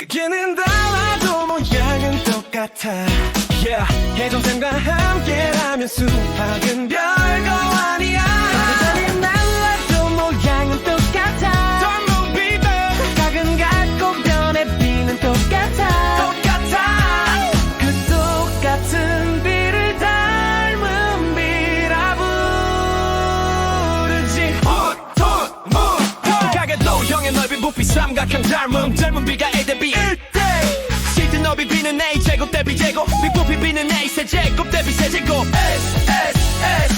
크기는 달라도 모양은 똑같아 yeah. 해동생과 함께라면 수학은 부피 삼각형 닮음 젊은 비가 A 대비 1대. 시트 너비 비는 A 제곱 대비 제곱. 비 부피 비는 A 세제곱 대비 세제곱. S S